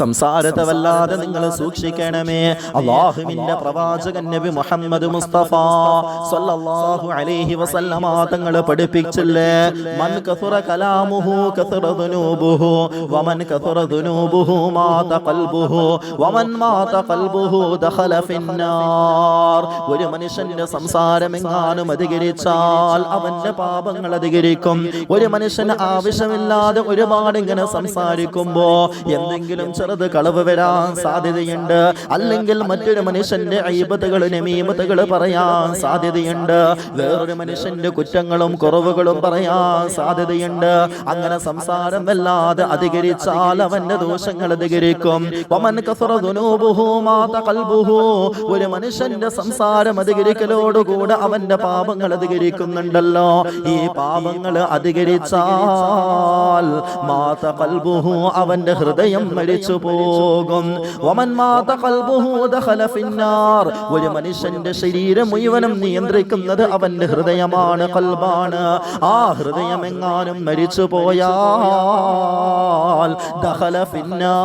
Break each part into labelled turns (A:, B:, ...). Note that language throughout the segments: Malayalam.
A: സംസാരത്തെ വല്ലാതെ നിങ്ങൾ സൂക്ഷിക്കണമേ. അള്ളാഹുവിന്റെ പ്രവാചകൻ നബി മുഹമ്മദ് മുസ്തഫ സല്ലല്ലാഹു അലൈഹി വസല്ലമ തങ്ങൾ പഠിപ്പിച്ചില്ലേ? മൻ കസുറ കലാമുഹു കസുറ ദുനൂബുഹു വമൻ കസുറ ദുനൂബുഹു മാത ഖൽബുഹു വമൻ മാത ഖൽബുഹു ദഖല ഫിന്നാർ. ഒരു മനുഷ്യന്റെ സംസാരം എങ്ങാനും അധികരിച്ചാൽ അവന്റെ പാപങ്ങൾ അധികരിക്കും. ഒരു മനുഷ്യന് ആവശ്യമില്ലാതെ ഒരുപാട് ഇങ്ങനെ സംസാരിക്കുമ്പോ എന്തെങ്കിലും ചെറുത് കളവ് വരാൻ സാധ്യതയുണ്ട്. അല്ലെങ്കിൽ മറ്റൊരു മനുഷ്യന്റെ അയ്യബത്തുകൾ നമീമത്തുകൾ പറയാൻ സാധ്യതയുണ്ട്. വേറൊരു മനുഷ്യന്റെ കുറ്റങ്ങളും കുറവുകളും പറയാൻ സാധ്യതയുണ്ട്. അങ്ങനെ സംസാരം വല്ലാതെ അധികരിച്ചാൽ അവന്റെ ദോഷങ്ങൾ അധികരിക്കും. ഒരു മനുഷ്യന്റെ സംസാരം അധികരിക്കലോടുകൂടെ അവന്റെ പാപങ്ങൾ അധികരിക്കുന്നുണ്ടല്ലോ. ഈ പാപങ്ങൾ അധികരിച്ചാൽ മാത കൽബുഹു അവന്റെ ഹൃദയം മരിച്ചു. പോകും ഒരു മനുഷ്യന്റെ ശരീരം മുഴുവനും നിയന്ത്രിക്കുന്നത് അവന്റെ ഹൃദയമാണ് കൽബാണ്. ആ ഹൃദയം എങ്ങാനും മരിച്ചു പോയാൽ ദഖല ഫിന്നാർ.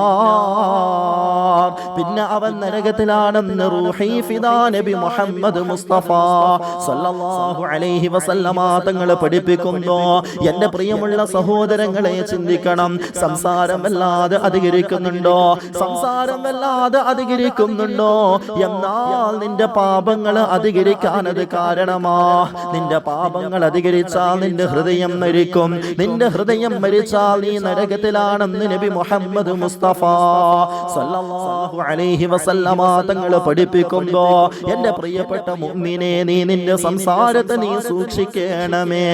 A: പിന്നെ അവൻ നരകത്തിലാണെന്ന് റൂഹി ഫിദാ നബി മുഹമ്മദ് മുസ്തഫ സല്ലല്ലാഹു അലൈഹി വസല്ലമ തങ്ങൾ പഠിപ്പിക്കുന്നു. എന്റെ പ്രിയമുള്ള സഹോദരങ്ങളെ ചിന്തിക്കണം. സംസാരം വല്ലാതെ അധികരിക്കുന്നുണ്ടോ? സംസാരം വല്ലാതെ അധികരിക്കുന്നുണ്ടോ? എന്നാൽ നിന്റെ പാപങ്ങൾ അധികരിക്കാൻ അത് കാരണമാ. നിന്റെ പാപങ്ങൾ അധികരിച്ചാൽ നിന്റെ ഹൃദയം മരിക്കും. നിന്റെ ഹൃദയം മരിച്ചാൽ നീ നരകത്തിലാണെന്ന് നബി മുഹമ്മദ് മുസ്തഫ സല്ലല്ലാഹു അലൈഹി വസല്ലമ തങ്ങൾ പഠിപ്പിക്കുമ്പോ എന്റെ പ്രിയപ്പെട്ട മുഅ്മിനെ നീ നിന്റെ സംസാരത്തെ നീ സൂക്ഷിക്കണമേ.